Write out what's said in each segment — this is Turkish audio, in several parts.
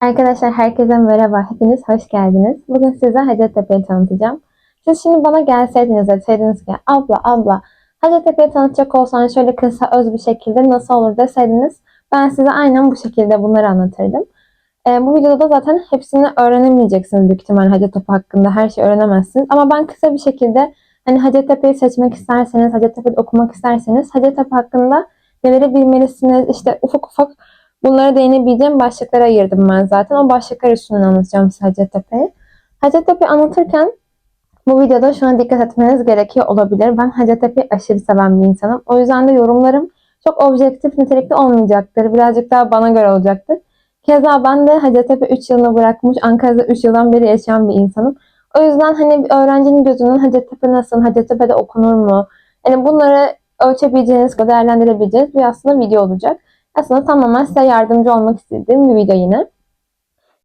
Arkadaşlar herkese merhaba. Hepiniz hoş geldiniz. Bugün size Hacettepe'yi tanıtacağım. Siz şimdi bana gelseydiniz deseydiniz ki abla abla Hacettepe'yi tanıtacak olsan şöyle kısa öz bir şekilde nasıl olur deseydiniz ben size aynen bu şekilde bunları anlatırdım. Ee, bu videoda da zaten hepsini öğrenemeyeceksiniz büyük ihtimal Hacettepe hakkında. Her şeyi öğrenemezsiniz. Ama ben kısa bir şekilde hani Hacettepe'yi seçmek isterseniz, Hacettepe'de okumak isterseniz Hacettepe hakkında neleri bilmelisiniz, işte ufak ufak Bunlara değinebileceğim başlıklara ayırdım ben zaten. O başlıklar üstünden anlatacağım size Hacettepe'yi. Hacettepe'yi anlatırken bu videoda şuna dikkat etmeniz gerekiyor olabilir. Ben Hacettepe'yi aşırı seven bir insanım. O yüzden de yorumlarım çok objektif nitelikte olmayacaktır. Birazcık daha bana göre olacaktır. Keza ben de Hacettepe 3 yılını bırakmış, Ankara'da 3 yıldan beri yaşayan bir insanım. O yüzden hani bir öğrencinin gözünün Hacettepe nasıl, Hacettepe'de okunur mu? Yani bunları ölçebileceğiniz, değerlendirebileceğiniz bir aslında video olacak. Aslında tamamen size yardımcı olmak istediğim bir video yine.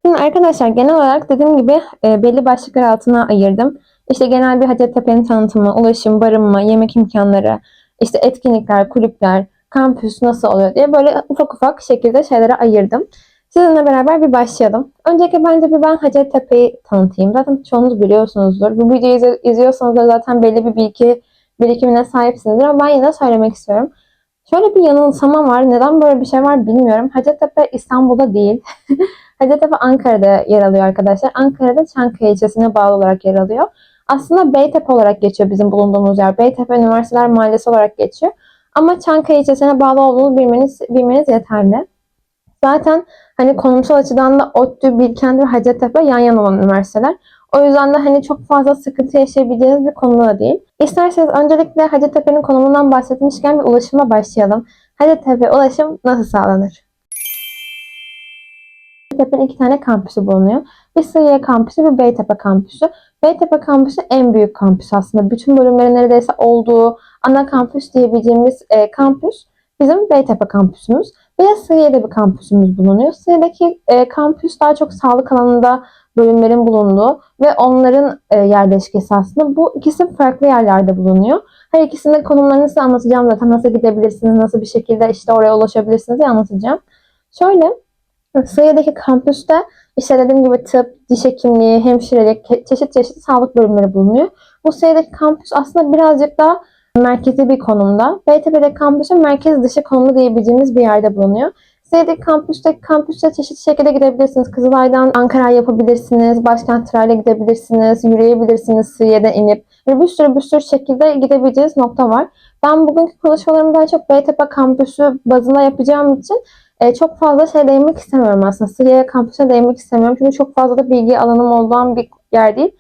Şimdi arkadaşlar genel olarak dediğim gibi e, belli başlıklar altına ayırdım. İşte genel bir Hacettepe'nin tanıtımı, ulaşım, barınma, yemek imkanları, işte etkinlikler, kulüpler, kampüs nasıl oluyor diye böyle ufak ufak şekilde şeylere ayırdım. Sizinle beraber bir başlayalım. Öncelikle bence bir ben Hacettepe'yi tanıtayım. Zaten çoğunuz biliyorsunuzdur. Bu videoyu izli- izliyorsanız da zaten belli bir bilgi birikimine sahipsinizdir ama ben yine söylemek istiyorum. Şöyle bir yanılsama var. Neden böyle bir şey var bilmiyorum. Hacettepe İstanbul'da değil. Hacettepe Ankara'da yer alıyor arkadaşlar. Ankara'da Çankaya ilçesine bağlı olarak yer alıyor. Aslında Beytepe olarak geçiyor bizim bulunduğumuz yer. Beytepe Üniversiteler Mahallesi olarak geçiyor. Ama Çankaya ilçesine bağlı olduğunu bilmeniz, bilmeniz yeterli. Zaten hani konumsal açıdan da ODTÜ, Bilkent ve Hacettepe yan yana olan üniversiteler. O yüzden de hani çok fazla sıkıntı yaşayabileceğiniz bir konu da değil. İsterseniz öncelikle Hacettepe'nin konumundan bahsetmişken bir ulaşıma başlayalım. Hacettepe ulaşım nasıl sağlanır? Hacettepe'nin iki tane kampüsü bulunuyor. Bir Sığıya kampüsü bir Beytepe kampüsü. Beytepe kampüsü en büyük kampüs aslında. Bütün bölümlerin neredeyse olduğu ana kampüs diyebileceğimiz e, kampüs bizim Beytepe kampüsümüz. Bir de Sığıya'da bir kampüsümüz bulunuyor. Sığıya'daki e, kampüs daha çok sağlık alanında bölümlerin bulunduğu ve onların e, yerleşkesi aslında. Bu ikisi farklı yerlerde bulunuyor. Her ikisinin konumlarını size anlatacağım zaten. Nasıl gidebilirsiniz, nasıl bir şekilde işte oraya ulaşabilirsiniz diye anlatacağım. Şöyle, Sığıya'daki kampüste işte dediğim gibi tıp, diş hekimliği, hemşirelik, çeşit çeşit sağlık bölümleri bulunuyor. Bu Sığıya'daki kampüs aslında birazcık daha merkezi bir konumda. Beytepe'deki kampüsün merkez dışı konumda diyebileceğimiz bir yerde bulunuyor. Seydik kampüste kampüste çeşitli şekilde gidebilirsiniz. Kızılay'dan Ankara'ya yapabilirsiniz. Başkent Tıray'la gidebilirsiniz. Yürüyebilirsiniz Sığıye'de inip. Böyle bir sürü bir sürü şekilde gidebileceğiniz nokta var. Ben bugünkü konuşmalarımı daha çok Beytepe kampüsü bazında yapacağım için e, çok fazla şey değinmek istemiyorum aslında. Sığıye kampüsüne değinmek istemiyorum. Çünkü çok fazla da bilgi alanım olduğum bir yer değil.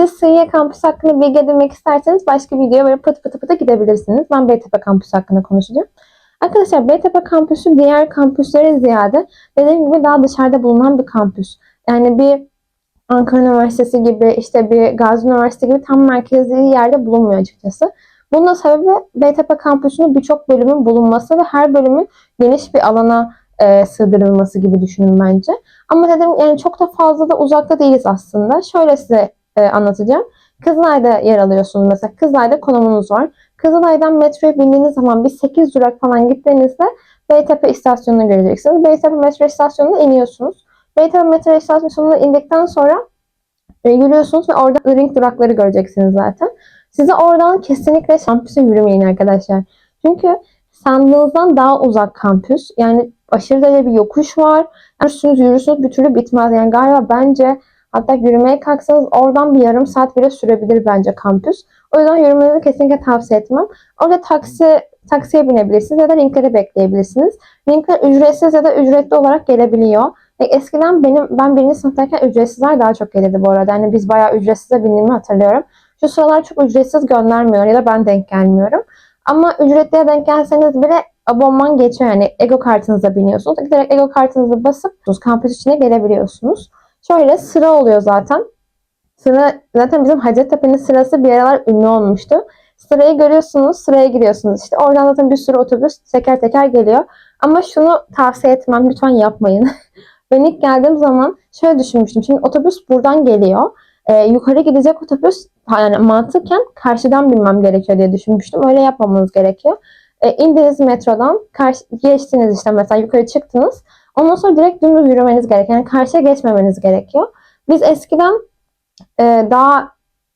Siz Sığıye kampüsü hakkında bilgi edinmek isterseniz başka videoya böyle pıtı pıtı pıtı gidebilirsiniz. Ben Beytepe kampüsü hakkında konuşacağım. Arkadaşlar Beytepe kampüsü diğer kampüslere ziyade dediğim gibi daha dışarıda bulunan bir kampüs. Yani bir Ankara Üniversitesi gibi işte bir Gazi Üniversitesi gibi tam merkezi yerde bulunmuyor açıkçası. Bunun da sebebi Beytepe kampüsünün birçok bölümün bulunması ve her bölümün geniş bir alana e, sığdırılması gibi düşünün bence. Ama dedim yani çok da fazla da uzakta değiliz aslında. Şöyle size e, anlatacağım. Kızılay'da yer alıyorsunuz mesela. Kızılay'da konumunuz var. Kızılay'dan metroya bindiğiniz zaman bir 8 durak falan gittiğinizde Beytepe istasyonunu göreceksiniz. Beytepe metro istasyonuna iniyorsunuz. Beytepe metro istasyonuna indikten sonra e, yürüyorsunuz ve orada ring durakları göreceksiniz zaten. Size oradan kesinlikle kampüse yürümeyin arkadaşlar. Çünkü sandığınızdan daha uzak kampüs. Yani aşırı derece bir yokuş var. Yürürsünüz yürürsünüz bir türlü bitmez. Yani galiba bence hatta yürümeye kalksanız oradan bir yarım saat bile sürebilir bence kampüs. O yüzden yürümenizi kesinlikle tavsiye etmem. Orada taksi taksiye binebilirsiniz ya da linkleri bekleyebilirsiniz. Linkler ücretsiz ya da ücretli olarak gelebiliyor. E, eskiden benim ben birinci sınıftayken ücretsizler daha çok gelirdi bu arada. Yani biz bayağı ücretsize bindiğimi hatırlıyorum. Şu sıralar çok ücretsiz göndermiyor ya da ben denk gelmiyorum. Ama ücretliye denk gelseniz bile abonman geçiyor yani Ego kartınıza biniyorsunuz. Direkt Ego kartınızı basıp kampüs içine gelebiliyorsunuz. Şöyle sıra oluyor zaten. Sıra zaten bizim Hacettepe'nin sırası bir aralar ünlü olmuştu. Sırayı görüyorsunuz, sıraya giriyorsunuz. İşte oradan zaten bir sürü otobüs teker teker geliyor. Ama şunu tavsiye etmem, lütfen yapmayın. ben ilk geldiğim zaman şöyle düşünmüştüm. Şimdi otobüs buradan geliyor. Ee, yukarı gidecek otobüs yani mantıken karşıdan binmem gerekiyor diye düşünmüştüm. Öyle yapmamanız gerekiyor. Ee, indiniz metrodan, karşı, geçtiniz işte mesela yukarı çıktınız. Ondan sonra direkt dümdüz yürümeniz gerekiyor. Yani karşıya geçmemeniz gerekiyor. Biz eskiden e, daha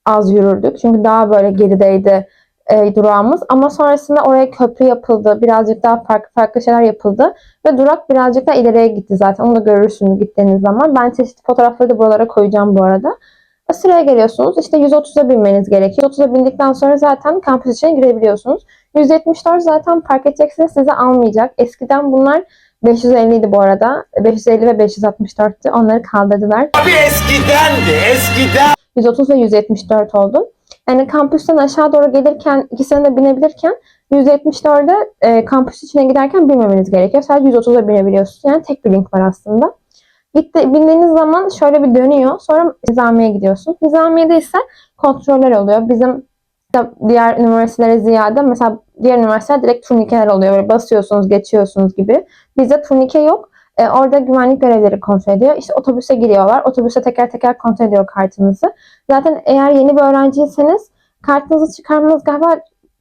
az yürürdük. Çünkü daha böyle gerideydi e, durağımız. Ama sonrasında oraya köprü yapıldı. Birazcık daha farklı farklı şeyler yapıldı. Ve durak birazcık daha ileriye gitti zaten. Onu da görürsünüz gittiğiniz zaman. Ben çeşitli fotoğrafları da buralara koyacağım bu arada. Sıraya geliyorsunuz. İşte 130'a binmeniz gerekiyor. 130'a bindikten sonra zaten kampüs içine girebiliyorsunuz. 174 zaten fark edeceksiniz sizi almayacak. Eskiden bunlar 550 idi bu arada. 550 ve 564'tü. Onları kaldırdılar. Abi eskidendi eskiden. 130 ve 174 oldu. Yani kampüsten aşağı doğru gelirken ikisine de binebilirken 174'e e, kampüs içine giderken binmemeniz gerekiyor. Sadece 130'a binebiliyorsunuz. Yani tek bir link var aslında. Gitti, bindiğiniz zaman şöyle bir dönüyor. Sonra nizamiye gidiyorsunuz. Nizamiye'de ise kontroller oluyor. Bizim diğer üniversitelere ziyade mesela diğer üniversiteler direkt turnikeler oluyor. Böyle basıyorsunuz, geçiyorsunuz gibi. Bizde turnike yok. E, orada güvenlik görevlileri kontrol ediyor. İşte otobüse giriyorlar. Otobüse teker teker kontrol ediyor kartınızı. Zaten eğer yeni bir öğrenciyseniz kartınızı çıkarmanız galiba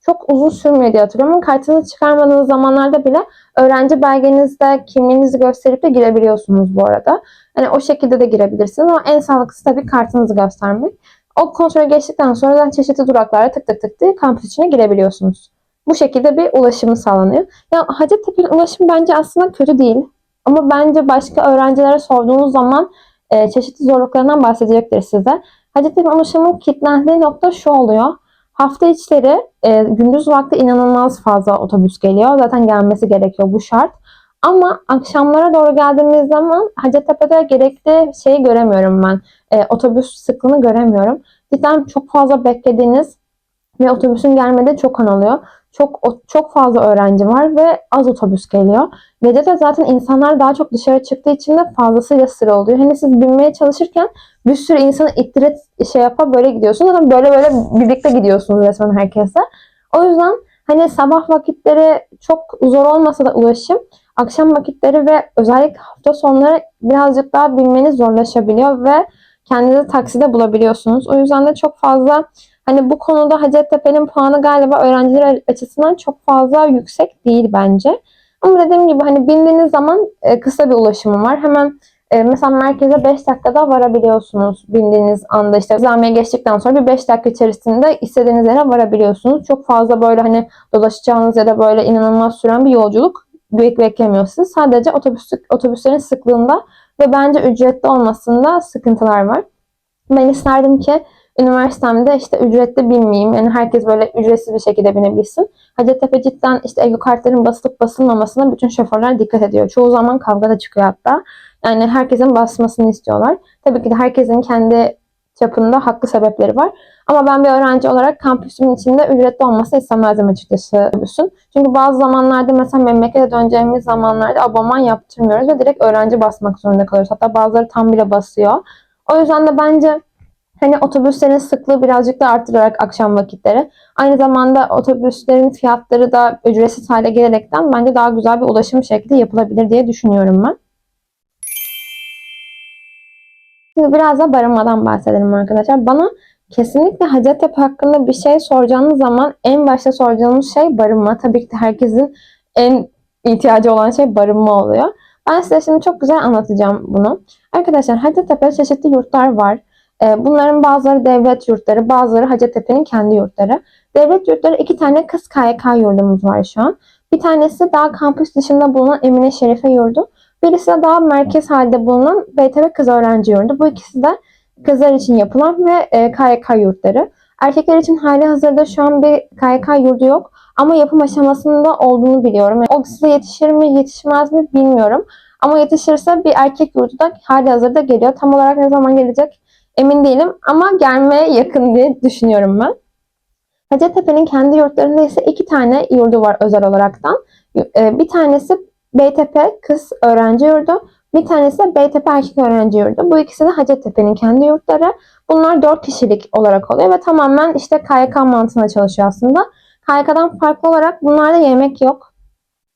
çok uzun sürmüyor diye hatırlıyorum. Kartınızı çıkarmadığınız zamanlarda bile öğrenci belgenizde kimliğinizi gösterip de girebiliyorsunuz bu arada. Yani o şekilde de girebilirsiniz ama en sağlıklısı tabii kartınızı göstermek. O kontrol geçtikten sonra zaten çeşitli duraklara tık tık tık diye kampüs içine girebiliyorsunuz. Bu şekilde bir ulaşımı sağlanıyor. Ya Hacettepe'nin ulaşımı bence aslında kötü değil. Ama bence başka öğrencilere sorduğunuz zaman e, çeşitli zorluklarından bahsedecektir size. Hacettepe ulaşımının kilitlendiği nokta şu oluyor. Hafta içleri e, gündüz vakti inanılmaz fazla otobüs geliyor. Zaten gelmesi gerekiyor bu şart. Ama akşamlara doğru geldiğimiz zaman Hacettepe'de gerekli şeyi göremiyorum ben. E, otobüs sıklığını göremiyorum. Cidden çok fazla beklediğiniz ve otobüsün gelmediği çok an oluyor. Çok çok fazla öğrenci var ve az otobüs geliyor. Gece de zaten insanlar daha çok dışarı çıktığı için de fazlasıyla sıra oluyor. Hani siz binmeye çalışırken bir sürü insanı ittirip şey yapa böyle gidiyorsunuz. Zaten böyle böyle birlikte gidiyorsunuz resmen herkese. O yüzden hani sabah vakitleri çok zor olmasa da ulaşım akşam vakitleri ve özellikle hafta sonları birazcık daha binmeniz zorlaşabiliyor ve kendinizi takside bulabiliyorsunuz. O yüzden de çok fazla hani bu konuda Hacettepe'nin puanı galiba öğrenciler açısından çok fazla yüksek değil bence. Ama dediğim gibi hani bindiğiniz zaman e, kısa bir ulaşımı var. Hemen e, mesela merkeze 5 dakikada varabiliyorsunuz bindiğiniz anda işte zamiye geçtikten sonra bir 5 dakika içerisinde istediğiniz yere varabiliyorsunuz. Çok fazla böyle hani dolaşacağınız ya da böyle inanılmaz süren bir yolculuk bek beklemiyor sizi. Sadece otobüs, otobüslerin sıklığında ve bence ücretli olmasında sıkıntılar var. Ben isterdim ki üniversitemde işte ücretli binmeyeyim. Yani herkes böyle ücretsiz bir şekilde binebilsin. Hacettepe cidden işte ego kartların basılıp basılmamasına bütün şoförler dikkat ediyor. Çoğu zaman kavga da çıkıyor hatta. Yani herkesin basmasını istiyorlar. Tabii ki de herkesin kendi çapında haklı sebepleri var. Ama ben bir öğrenci olarak kampüsümün içinde ücretli olması istemezdim açıkçası otobüsün. Çünkü bazı zamanlarda mesela memlekete döneceğimiz zamanlarda abonman yaptırmıyoruz ve direkt öğrenci basmak zorunda kalıyoruz. Hatta bazıları tam bile basıyor. O yüzden de bence hani otobüslerin sıklığı birazcık da arttırarak akşam vakitleri. Aynı zamanda otobüslerin fiyatları da ücretsiz hale gelerekten bence daha güzel bir ulaşım şekli yapılabilir diye düşünüyorum ben. Şimdi biraz da barınmadan bahsedelim arkadaşlar. Bana kesinlikle Hacettepe hakkında bir şey soracağınız zaman en başta soracağınız şey barınma. Tabii ki de herkesin en ihtiyacı olan şey barınma oluyor. Ben size şimdi çok güzel anlatacağım bunu. Arkadaşlar Hacettepe'de çeşitli yurtlar var. Ee, Bunların bazıları devlet yurtları, bazıları Hacettepe'nin kendi yurtları. Devlet yurtları iki tane kız KYK yurdumuz var şu an. Bir tanesi daha kampüs dışında bulunan Emine Şerife yurdu. Birisi de daha merkez halde bulunan BTV Kız Öğrenci Yurdu. Bu ikisi de kızlar için yapılan ve e, KYK yurtları. Erkekler için hali hazırda şu an bir KYK yurdu yok. Ama yapım aşamasında olduğunu biliyorum. Yani o size yetişir mi yetişmez mi bilmiyorum. Ama yetişirse bir erkek yurdu da hali hazırda geliyor. Tam olarak ne zaman gelecek emin değilim. Ama gelmeye yakın diye düşünüyorum ben. Hacettepe'nin kendi yurtlarında ise iki tane yurdu var özel olaraktan. E, Bir tanesi BTP Kız Öğrenci Yurdu. Bir tanesi de BTP Erkek Öğrenci Yurdu. Bu ikisi de Hacettepe'nin kendi yurtları. Bunlar 4 kişilik olarak oluyor ve tamamen işte KYK mantığına çalışıyor aslında. KYK'dan farklı olarak bunlarda yemek yok.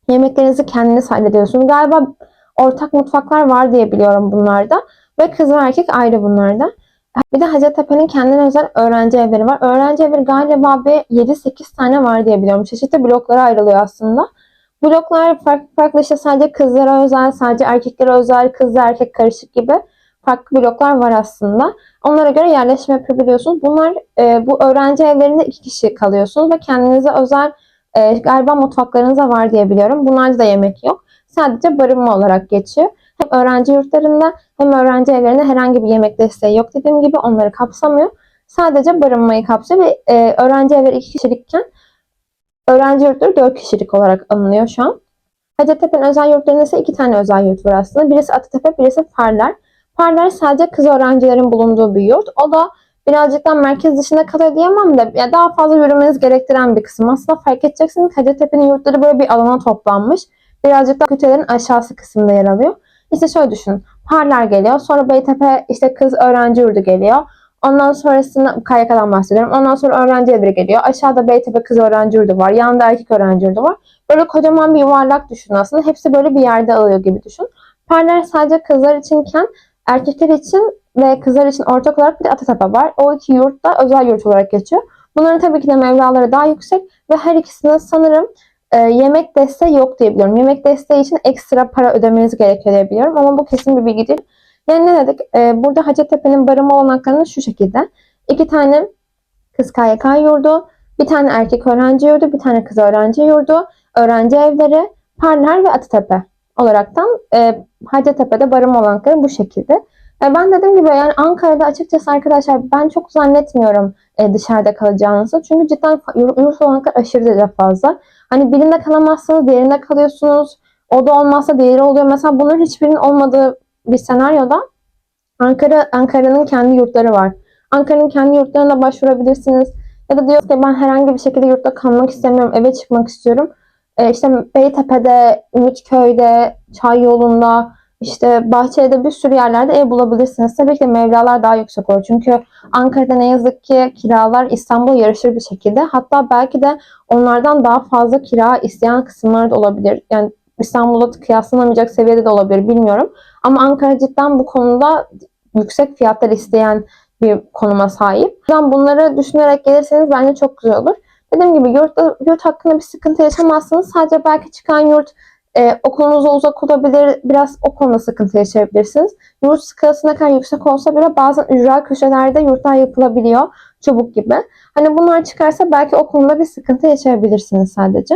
Yemeklerinizi kendiniz hallediyorsunuz. Galiba ortak mutfaklar var diye biliyorum bunlarda. Ve kız ve erkek ayrı bunlarda. Bir de Hacettepe'nin kendine özel öğrenci evleri var. Öğrenci evleri galiba bir 7-8 tane var diye biliyorum. Çeşitli bloklara ayrılıyor aslında. Bloklar farklı farklı işte sadece kızlara özel, sadece erkeklere özel, kızla erkek karışık gibi farklı bloklar var aslında. Onlara göre yerleşim yapabiliyorsunuz. Bunlar e, bu öğrenci evlerinde iki kişi kalıyorsunuz ve kendinize özel e, galiba mutfaklarınız da var diye biliyorum. Bunlarda da yemek yok. Sadece barınma olarak geçiyor. Hem öğrenci yurtlarında hem öğrenci evlerinde herhangi bir yemek desteği yok dediğim gibi onları kapsamıyor. Sadece barınmayı kapsıyor ve e, öğrenci evleri iki kişilikken öğrenci yurtları dört kişilik olarak alınıyor şu an. Hacettepe'nin özel yurtlarında ise iki tane özel yurt var aslında. Birisi Atatepe, birisi Farlar. Farlar sadece kız öğrencilerin bulunduğu bir yurt. O da birazcık daha merkez dışında kalıyor diyemem de ya daha fazla yürümeniz gerektiren bir kısım. Aslında fark edeceksiniz Hacettepe'nin yurtları böyle bir alana toplanmış. Birazcık da kütelerin aşağısı kısmında yer alıyor. İşte şöyle düşünün. Parlar geliyor. Sonra Beytepe işte kız öğrenci yurdu geliyor. Ondan sonrasında KYK'dan bahsediyorum. Ondan sonra öğrenci evi geliyor. Aşağıda Beytepe kız öğrenci yurdu var. Yanında erkek öğrenci yurdu var. Böyle kocaman bir yuvarlak düşün aslında. Hepsi böyle bir yerde alıyor gibi düşün. Parlar sadece kızlar içinken erkekler için ve kızlar için ortak olarak bir de Atatepe var. O iki yurt da özel yurt olarak geçiyor. Bunların tabii ki de mevlaları daha yüksek ve her ikisinde sanırım e, yemek desteği yok diye biliyorum. Yemek desteği için ekstra para ödemeniz gerekiyor diye biliyorum ama bu kesin bir bilgi değil. Yani ne dedik? E, burada Hacettepe'nin barınma olanaklarını şu şekilde. İki tane kız KYK yurdu, bir tane erkek öğrenci yurdu, bir tane kız öğrenci yurdu, öğrenci evleri, Parlar ve Atatepe olaraktan e, Hacettepe'de barınma olanakları bu şekilde. E, ben dediğim gibi yani Ankara'da açıkçası arkadaşlar ben çok zannetmiyorum e, dışarıda kalacağınızı. Çünkü cidden yurt olanakları aşırı derece fazla. Hani birinde kalamazsanız diğerinde kalıyorsunuz. O da olmazsa diğeri oluyor. Mesela bunların hiçbirinin olmadığı bir senaryoda Ankara Ankara'nın kendi yurtları var. Ankara'nın kendi yurtlarına başvurabilirsiniz. Ya da diyorsunuz ki ben herhangi bir şekilde yurtta kalmak istemiyorum, eve çıkmak istiyorum. E, işte Beytepe'de, Ümitköy'de, Çayyolu'nda, işte Bahçeli'de bir sürü yerlerde ev bulabilirsiniz. Tabii ki mevlalar daha yüksek olur. Çünkü Ankara'da ne yazık ki kiralar İstanbul'a yarışır bir şekilde. Hatta belki de onlardan daha fazla kira isteyen kısımlar da olabilir. Yani İstanbul'la kıyaslanamayacak seviyede de olabilir bilmiyorum. Ama Ankara cidden bu konuda yüksek fiyatlar isteyen bir konuma sahip. Yüzden bunları düşünerek gelirseniz bence çok güzel olur. Dediğim gibi yurtta, yurt hakkında bir sıkıntı yaşamazsınız. Sadece belki çıkan yurt e, okulunuza uzak olabilir. Biraz o konuda sıkıntı yaşayabilirsiniz. Yurt skalası ne kadar yüksek olsa bile bazen ücra köşelerde yurtlar yapılabiliyor. Çubuk gibi. Hani bunlar çıkarsa belki o konuda bir sıkıntı yaşayabilirsiniz sadece.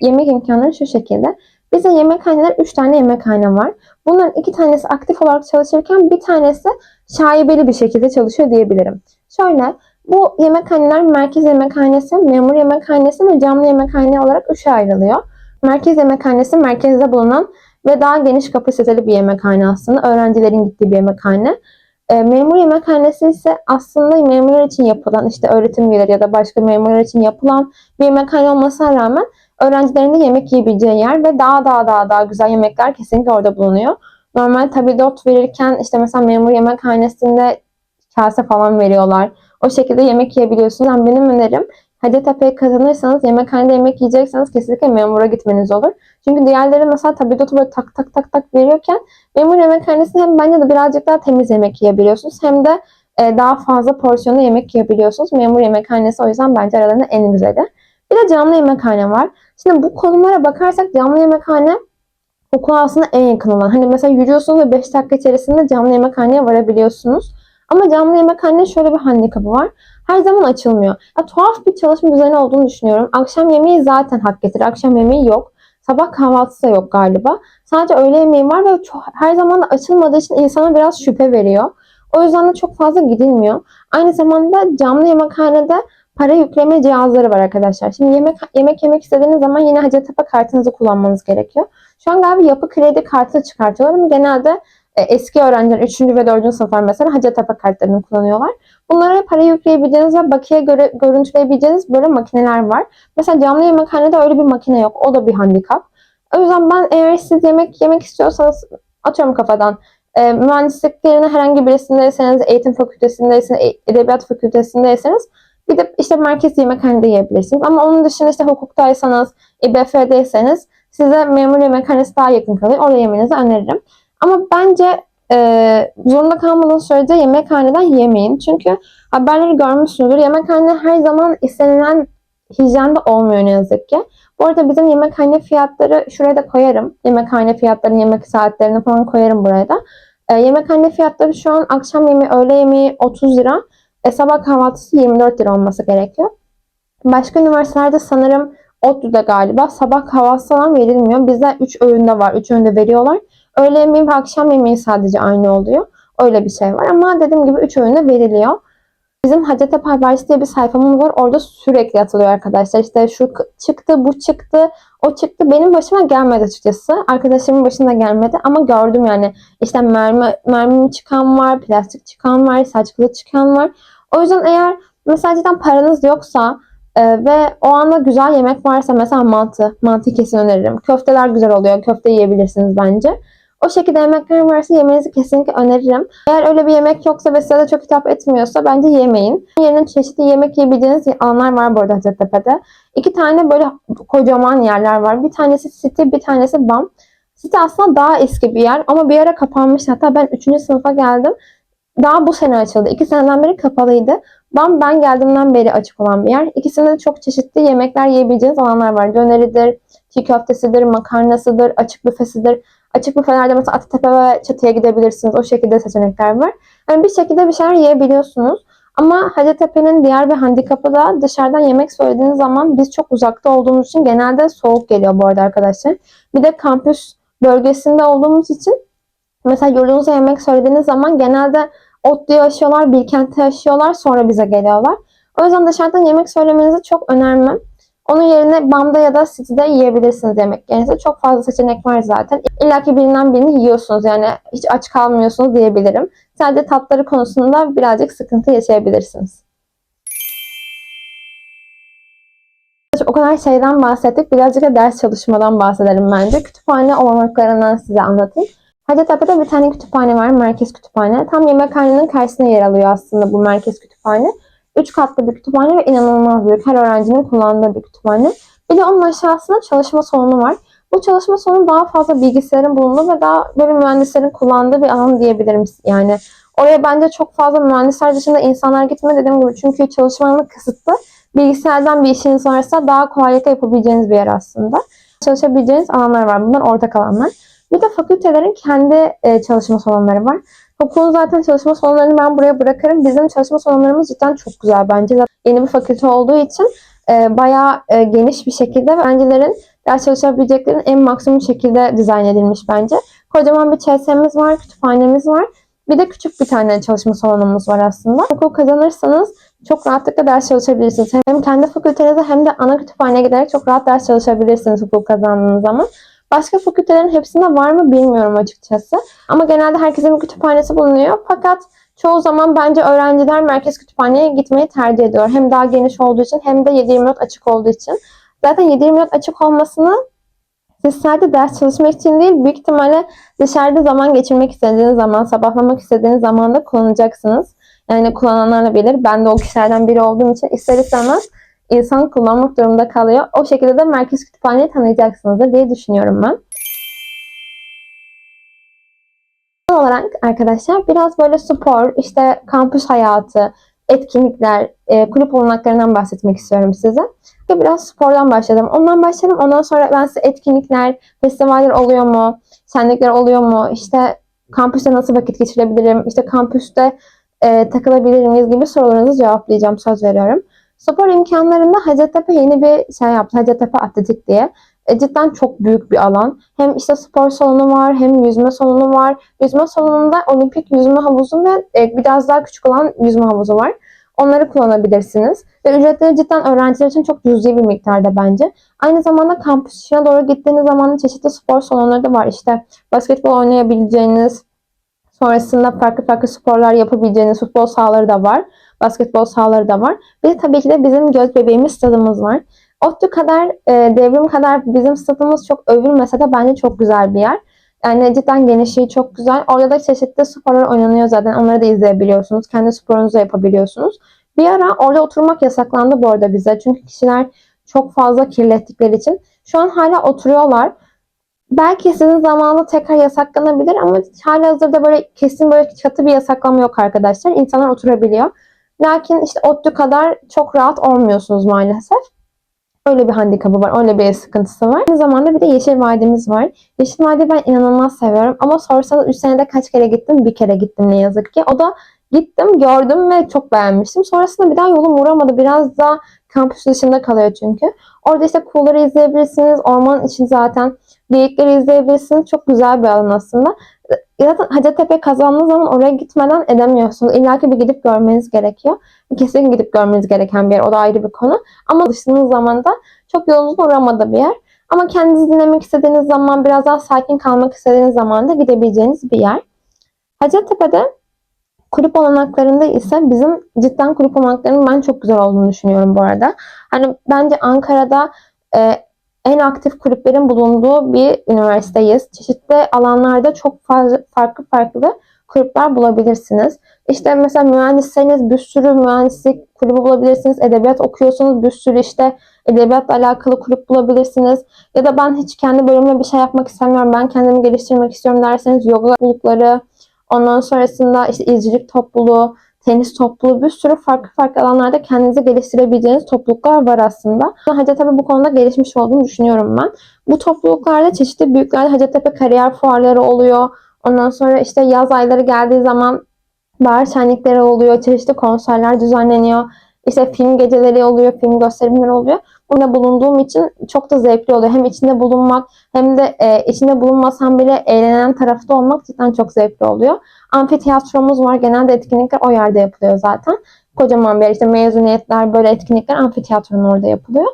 Yemek imkanları şu şekilde. Bize yemekhaneler 3 tane yemekhane var. Bunların iki tanesi aktif olarak çalışırken bir tanesi şaibeli bir şekilde çalışıyor diyebilirim. Şöyle bu yemekhaneler merkez yemekhanesi, memur yemekhanesi ve camlı yemekhane olarak üçe ayrılıyor. Merkez yemekhanesi merkezde bulunan ve daha geniş kapasiteli bir yemekhane aslında. Öğrencilerin gittiği bir yemekhane. E, memur yemekhanesi ise aslında memurlar için yapılan işte öğretim üyeleri ya da başka memurlar için yapılan bir yemekhane olmasına rağmen öğrencilerin de yemek yiyebileceği yer ve daha daha daha daha güzel yemekler kesinlikle orada bulunuyor. Normal tabildot verirken işte mesela memur yemekhanesinde kase falan veriyorlar. O şekilde yemek yiyebiliyorsunuz. Yani benim önerim Hacettepe'ye kazanırsanız yemekhanede yemek yiyecekseniz kesinlikle memura gitmeniz olur. Çünkü diğerleri mesela tabidotu böyle tak tak tak tak veriyorken memur yemekhanesinde hem bence de birazcık daha temiz yemek yiyebiliyorsunuz hem de e, daha fazla porsiyonlu yemek yiyebiliyorsunuz. Memur yemekhanesi o yüzden bence aralarında en güzeli. Bir de camlı yemekhane var. Şimdi bu konumlara bakarsak camlı yemekhane okula aslında en yakın olan. Hani mesela yürüyorsunuz ve 5 dakika içerisinde camlı yemekhaneye varabiliyorsunuz. Ama camlı yemekhanenin şöyle bir handikapı var. Her zaman açılmıyor. Ya, tuhaf bir çalışma düzeni olduğunu düşünüyorum. Akşam yemeği zaten hak getirir. Akşam yemeği yok. Sabah kahvaltısı da yok galiba. Sadece öğle yemeği var ve çok, her zaman da açılmadığı için insana biraz şüphe veriyor. O yüzden de çok fazla gidilmiyor. Aynı zamanda camlı yemekhanede para yükleme cihazları var arkadaşlar. Şimdi yemek yemek yemek istediğiniz zaman yine Hacettepe kartınızı kullanmanız gerekiyor. Şu an galiba yapı kredi kartı çıkartıyorlar ama genelde e, eski öğrenciler 3. ve 4. sınıflar mesela Hacettepe kartlarını kullanıyorlar. Bunlara para yükleyebileceğiniz ve bakiye göre görüntüleyebileceğiniz böyle makineler var. Mesela camlı yemekhanede öyle bir makine yok. O da bir handikap. O yüzden ben eğer siz yemek yemek istiyorsanız atıyorum kafadan e, mühendislik yerine herhangi birisindeyseniz, eğitim fakültesindeyseniz, e- edebiyat fakültesindeyseniz gidip işte merkez yemekhanede yiyebilirsiniz. Ama onun dışında işte hukuktaysanız, İBF'deyseniz size memur yemekhanesi daha yakın kalıyor. Orada yemenizi öneririm. Ama bence e, zorunda kalmadığınız sürece yemekhaneden yemeyin. Çünkü haberleri görmüşsünüzdür. Yemekhane her zaman istenilen hijyen de olmuyor ne yazık ki. Bu arada bizim yemekhane fiyatları şuraya da koyarım. Yemekhane fiyatlarını, yemek saatlerini falan koyarım buraya da. E, yemekhane fiyatları şu an akşam yemeği, öğle yemeği 30 lira. E, sabah kahvaltısı 24 lira olması gerekiyor. Başka üniversitelerde sanırım ODTÜ'de galiba sabah kahvaltısı falan verilmiyor. Bizde 3 öğünde var. 3 öğünde veriyorlar. Öğle yemeği ve akşam yemeği sadece aynı oluyor. Öyle bir şey var ama dediğim gibi 3 öğünde veriliyor. Bizim Hacettepe Habercisi diye bir sayfamız var. Orada sürekli atılıyor arkadaşlar. İşte şu çıktı, bu çıktı, o çıktı. Benim başıma gelmedi açıkçası. Arkadaşlarımın başına gelmedi ama gördüm yani. İşte mermi, mermi çıkan var, plastik çıkan var, saçkılı çıkan var. O yüzden eğer mesela cidden paranız yoksa e, ve o anda güzel yemek varsa mesela mantı, mantı kesin öneririm. Köfteler güzel oluyor. Köfte yiyebilirsiniz bence. O şekilde yemekler varsa yemenizi kesinlikle öneririm. Eğer öyle bir yemek yoksa ve size de çok hitap etmiyorsa bence yemeyin. Yerine çeşitli yemek yiyebileceğiniz alanlar var bu arada Hacettepe'de. İki tane böyle kocaman yerler var. Bir tanesi City, bir tanesi BAM. City aslında daha eski bir yer ama bir ara kapanmış. Hatta ben 3. sınıfa geldim. Daha bu sene açıldı. İki seneden beri kapalıydı. BAM ben geldiğimden beri açık olan bir yer. İkisinde de çok çeşitli yemekler yiyebileceğiniz alanlar var. Döneridir, çiğ köftesidir, makarnasıdır, açık büfesidir. Açık büfelerde mesela Atatepe ve Çatı'ya gidebilirsiniz. O şekilde seçenekler var. Yani bir şekilde bir şeyler yiyebiliyorsunuz. Ama Hacettepe'nin diğer bir handikapı da dışarıdan yemek söylediğiniz zaman biz çok uzakta olduğumuz için genelde soğuk geliyor bu arada arkadaşlar. Bir de kampüs bölgesinde olduğumuz için mesela yurdunuza yemek söylediğiniz zaman genelde ODTÜ'yü aşıyorlar, Bilkent'i aşıyorlar sonra bize geliyorlar. O yüzden dışarıdan yemek söylemenizi çok önermem. Onun yerine BAM'da ya da City'de yiyebilirsiniz yemek yerinize. Çok fazla seçenek var zaten. İlla ki birinden birini yiyorsunuz yani hiç aç kalmıyorsunuz diyebilirim. Sadece tatları konusunda birazcık sıkıntı yaşayabilirsiniz. O kadar şeyden bahsettik. Birazcık da ders çalışmadan bahsedelim bence. Kütüphane olanaklarından size anlatayım. Hacettepe'de bir tane kütüphane var. Merkez kütüphane. Tam yemekhanenin karşısına yer alıyor aslında bu merkez kütüphane. Üç katlı bir kütüphane ve inanılmaz büyük. Her öğrencinin kullandığı bir kütüphane. Bir de onun aşağısında çalışma salonu var. Bu çalışma salonu daha fazla bilgisayarın bulunduğu ve daha böyle mühendislerin kullandığı bir alan diyebilirim. Yani oraya bence çok fazla mühendisler dışında insanlar gitmiyor dediğim gibi. Çünkü çalışma alanı kısıtlı. Bilgisayardan bir işiniz varsa daha kolaylıkla yapabileceğiniz bir yer aslında. Çalışabileceğiniz alanlar var. Bunlar ortak alanlar. Bir de fakültelerin kendi e, çalışma salonları var. Okulun zaten çalışma salonlarını ben buraya bırakırım. Bizim çalışma salonlarımız cidden çok güzel bence. Zaten yeni bir fakülte olduğu için e, bayağı e, geniş bir şekilde öğrencilerin ders çalışabileceklerinin en maksimum şekilde dizayn edilmiş bence. Kocaman bir CS'miz var, kütüphanemiz var. Bir de küçük bir tane çalışma salonumuz var aslında. Okul kazanırsanız çok rahatlıkla ders çalışabilirsiniz. Hem kendi fakültenize hem de ana kütüphaneye giderek çok rahat ders çalışabilirsiniz okul kazandığınız zaman. Başka fakültelerin hepsinde var mı bilmiyorum açıkçası. Ama genelde herkesin bir kütüphanesi bulunuyor. Fakat çoğu zaman bence öğrenciler merkez kütüphaneye gitmeyi tercih ediyor. Hem daha geniş olduğu için hem de 7-24 açık olduğu için. Zaten 7-24 açık olmasını siz sadece ders çalışmak için değil, büyük ihtimalle dışarıda zaman geçirmek istediğiniz zaman, sabahlamak istediğiniz zaman da kullanacaksınız. Yani kullananlar da bilir. Ben de o kişilerden biri olduğum için ister istemez insan kullanmak durumunda kalıyor. O şekilde de merkez kütüphaneyi tanıyacaksınızdır diye düşünüyorum ben. Son olarak arkadaşlar biraz böyle spor, işte kampüs hayatı, etkinlikler, e, kulüp olanaklarından bahsetmek istiyorum size. Ve biraz spordan başladım. Ondan başladım. Ondan sonra ben size etkinlikler, festivaller oluyor mu, şenlikler oluyor mu, işte kampüste nasıl vakit geçirebilirim, işte kampüste e, takılabilir miyiz gibi sorularınızı cevaplayacağım. Söz veriyorum. Spor imkanlarında Hacettepe yeni bir şey yaptı. Hacettepe Atletik diye. E, cidden çok büyük bir alan. Hem işte spor salonu var hem yüzme salonu var. Yüzme salonunda olimpik yüzme havuzu ve e, biraz daha küçük olan yüzme havuzu var. Onları kullanabilirsiniz. Ve ücretleri cidden öğrenciler için çok cüzi bir miktarda bence. Aynı zamanda kampüs içine doğru gittiğiniz zaman çeşitli spor salonları da var. İşte basketbol oynayabileceğiniz, sonrasında farklı farklı sporlar yapabileceğiniz futbol sahaları da var. Basketbol sahaları da var. Bir de tabii ki de bizim göz bebeğimiz stadımız var. ODTÜ kadar, e, devrim kadar bizim stadımız çok övülmese de bence çok güzel bir yer. Yani cidden genişliği çok güzel. Orada da çeşitli sporlar oynanıyor zaten. Onları da izleyebiliyorsunuz. Kendi sporunuzu yapabiliyorsunuz. Bir ara orada oturmak yasaklandı bu arada bize. Çünkü kişiler çok fazla kirlettikleri için. Şu an hala oturuyorlar. Belki sizin zamanında tekrar yasaklanabilir ama hala hazırda böyle kesin böyle çatı bir yasaklama yok arkadaşlar. İnsanlar oturabiliyor. Lakin işte ODTÜ kadar çok rahat olmuyorsunuz maalesef. Öyle bir handikapı var, öyle bir sıkıntısı var. Aynı zamanda bir de Yeşil Vadimiz var. Yeşil Vadi ben inanılmaz seviyorum ama sorsanız 3 senede kaç kere gittim? Bir kere gittim ne yazık ki. O da gittim, gördüm ve çok beğenmiştim. Sonrasında bir daha yolum uğramadı. Biraz da kampüs dışında kalıyor çünkü. Orada işte kuğuları izleyebilirsiniz. Ormanın için zaten geyikleri izleyebilirsiniz. Çok güzel bir alan aslında. Zaten Hacettepe kazandığınız zaman oraya gitmeden edemiyorsunuz. İlla ki bir gidip görmeniz gerekiyor. Kesin gidip görmeniz gereken bir yer. O da ayrı bir konu. Ama alıştığınız zaman da çok yolunuzun uğramadığı bir yer. Ama kendinizi dinlemek istediğiniz zaman, biraz daha sakin kalmak istediğiniz zaman da gidebileceğiniz bir yer. Hacettepe'de kulüp olanaklarında ise bizim cidden kulüp olanaklarının ben çok güzel olduğunu düşünüyorum bu arada. Hani bence Ankara'da e, en aktif kulüplerin bulunduğu bir üniversiteyiz. Çeşitli alanlarda çok fazla farklı farklı kulüpler bulabilirsiniz. İşte mesela mühendisseniz bir sürü mühendislik kulübü bulabilirsiniz. Edebiyat okuyorsanız bir sürü işte edebiyatla alakalı kulüp bulabilirsiniz. Ya da ben hiç kendi bölümümle bir şey yapmak istemiyorum. Ben kendimi geliştirmek istiyorum derseniz yoga toplulukları, ondan sonrasında işte izcilik topluluğu, tenis topluluğu bir sürü farklı farklı alanlarda kendinizi geliştirebileceğiniz topluluklar var aslında. Hacettepe bu konuda gelişmiş olduğunu düşünüyorum ben. Bu topluluklarda çeşitli büyüklerde Hacettepe kariyer fuarları oluyor. Ondan sonra işte yaz ayları geldiği zaman bahar şenlikleri oluyor. Çeşitli konserler düzenleniyor. İşte film geceleri oluyor, film gösterimleri oluyor. Bunda bulunduğum için çok da zevkli oluyor. Hem içinde bulunmak hem de e, içinde bulunmasam bile eğlenen tarafta olmak cidden çok zevkli oluyor. Amfiteyatromuz var. Genelde etkinlikler o yerde yapılıyor zaten. Kocaman bir yer. işte mezuniyetler böyle etkinlikler amfiteyatronun orada yapılıyor.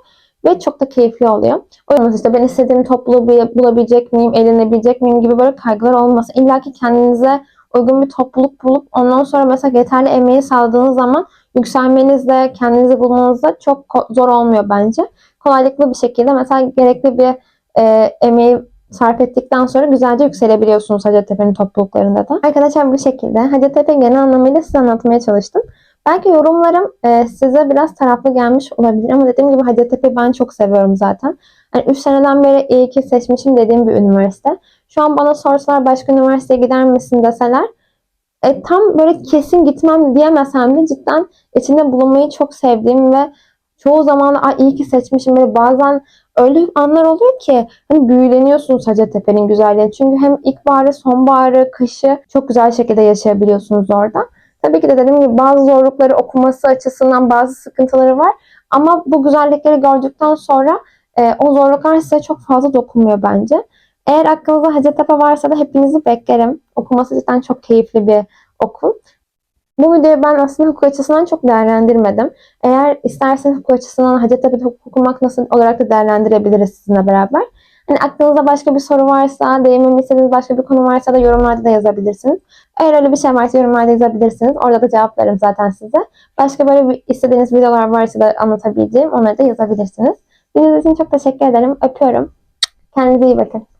Ve çok da keyifli oluyor. O yüzden işte ben istediğim topluluğu bul- bulabilecek miyim, eğlenebilecek miyim gibi böyle kaygılar olmasın. İlla ki kendinize uygun bir topluluk bulup ondan sonra mesela yeterli emeği sağladığınız zaman yükselmenizde, kendinizi bulmanızda çok zor olmuyor bence. Kolaylıklı bir şekilde mesela gerekli bir e, emeği sarf ettikten sonra güzelce yükselebiliyorsunuz Hacettepe'nin topluluklarında da. Arkadaşlar bu şekilde Hacettepe genel anlamıyla size anlatmaya çalıştım. Belki yorumlarım e, size biraz taraflı gelmiş olabilir ama dediğim gibi Hacettepe'yi ben çok seviyorum zaten. Yani 3 seneden beri iyi ki seçmişim dediğim bir üniversite. Şu an bana sorsalar başka üniversiteye gider misin deseler e, tam böyle kesin gitmem diyemesem de cidden içinde bulunmayı çok sevdiğim ve çoğu zaman "Ay, iyi ki seçmişim böyle bazen öyle anlar oluyor ki hani büyüleniyorsunuz Hacettepe'nin güzelliği. Çünkü hem ilkbaharı, sonbaharı, kışı çok güzel şekilde yaşayabiliyorsunuz orada. Tabii ki de dediğim gibi bazı zorlukları okuması açısından bazı sıkıntıları var. Ama bu güzellikleri gördükten sonra e, o zorluklar size çok fazla dokunmuyor bence. Eğer aklınızda Hacettepe varsa da hepinizi beklerim. Okuması cidden çok keyifli bir okul. Bu videoyu ben aslında hukuk açısından çok değerlendirmedim. Eğer isterseniz hukuk açısından Hacettepe'de hukuk okumak nasıl olarak da değerlendirebiliriz sizinle beraber. Hani aklınızda başka bir soru varsa, değinmemi istediğiniz başka bir konu varsa da yorumlarda da yazabilirsiniz. Eğer öyle bir şey varsa yorumlarda yazabilirsiniz. Orada da cevaplarım zaten size. Başka böyle bir istediğiniz videolar varsa da anlatabileceğim onları da yazabilirsiniz. Dinlediğiniz için çok teşekkür ederim. Öpüyorum. Kendinize iyi bakın.